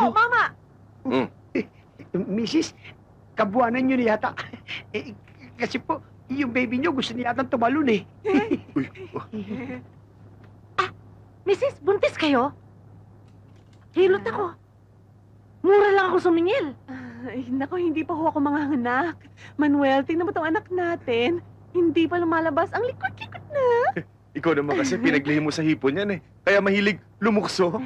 Ho, Mama? Hmm. Mrs., kabuanan nyo na yata. Eh, kasi po, yung baby nyo gusto niya yata tumalon eh. Uy, oh, Mrs., buntis kayo? Hilot ako. Mura lang ako sumingil. Ay, nako, hindi pa ho ako mga anak. Manuel, tingnan mo tong anak natin. Hindi pa lumalabas. Ang likot-likot na. ikaw naman kasi pinaglihim mo sa hipon yan eh. Kaya mahilig lumukso.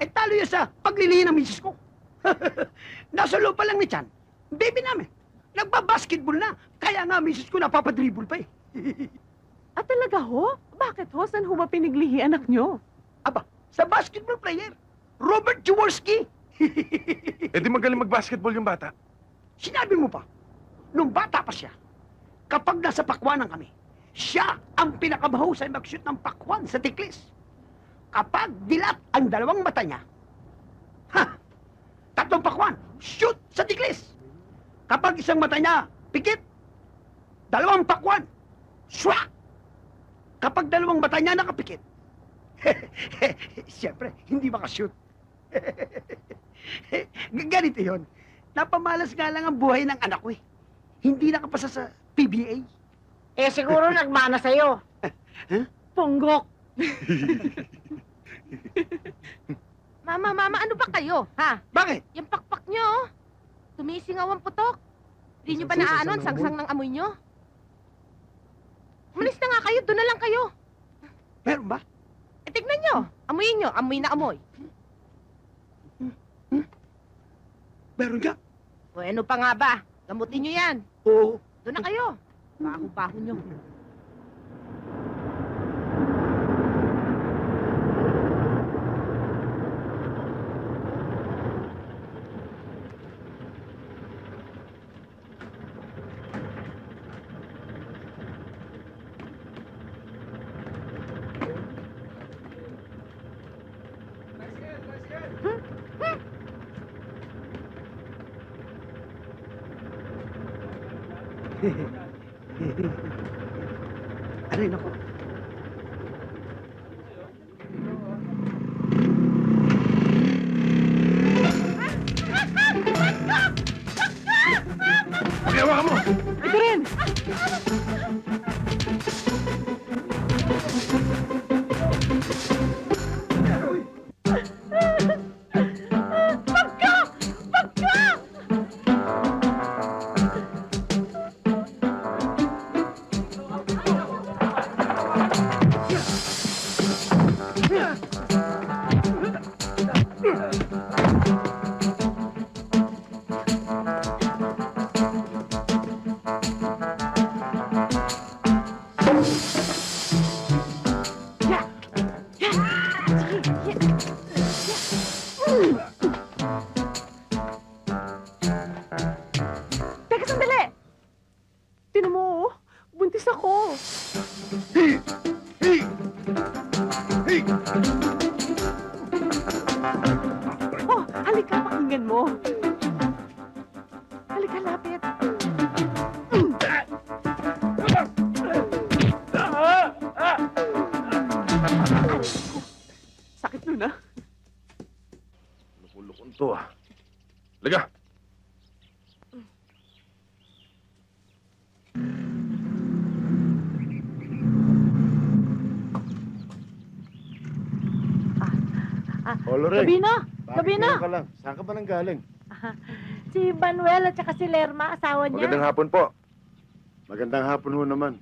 Eh, talo yan sa paglilihin ng misis ko. Nasa loob pa lang ni Chan. Baby namin. Nagbabasketball na. Kaya nga misis ko napapadribble pa eh. At talaga ho? Bakit ho? Saan ho ba piniglihi anak nyo? Aba, sa basketball player, Robert Jaworski. Eh di magaling mag-basketball yung bata. Sinabi mo pa, nung bata pa siya, kapag nasa pakwanan kami, siya ang pinakamahusay mag-shoot ng pakwan sa tiklis. Kapag dilat ang dalawang mata niya, ha! Tatlong pakwan, shoot sa tiklis. Kapag isang mata niya, pikit, dalawang pakwan, swak! Kapag dalawang mata niya nakapikit, siyempre, hindi makashoot. Ganito yun. Napamalas nga lang ang buhay ng anak ko eh. Hindi nakapasa sa PBA. Eh, siguro nagmana sa'yo. Ponggok. Mama, mama, ano ba kayo? Ha? Bakit? Yung pakpak nyo, oh. Tumisingaw ang putok. Hindi nyo ba naaano ang sangsang ng amoy nyo? Umalis na nga kayo, doon na lang kayo. Meron ba? E tignan nyo, amoyin nyo, amoy na amoy. Meron ka? Bueno pa nga ba? Gamutin nyo yan. Oo. Doon na kayo. Baho-baho nyo. Aray, nako. Pagawa ka mo! Ito rin. Teka, sandali. Tinan mo, oh. buntis ako. Oh, halika, pakinggan mo. O, Loreng. Gabino, bakit Gabino. ngayon ka lang? Saan ka ba nang galing? Si Manuel at saka si Lerma, asawa niya. Magandang hapon po. Magandang hapon ho naman.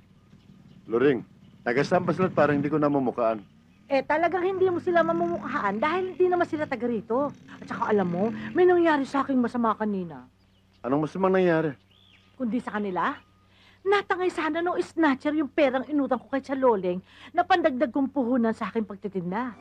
Loring, taga saan ba sila parang hindi ko namumukaan? Eh, talagang hindi mo sila mamumukhaan dahil hindi naman sila taga rito. At saka alam mo, may nangyari sa aking masama kanina. Anong masamang nangyari? Kundi sa kanila, Natangay sana nung snatcher yung perang inutang ko kay Chaloleng na pandagdag kong puhunan sa aking pagtitinda.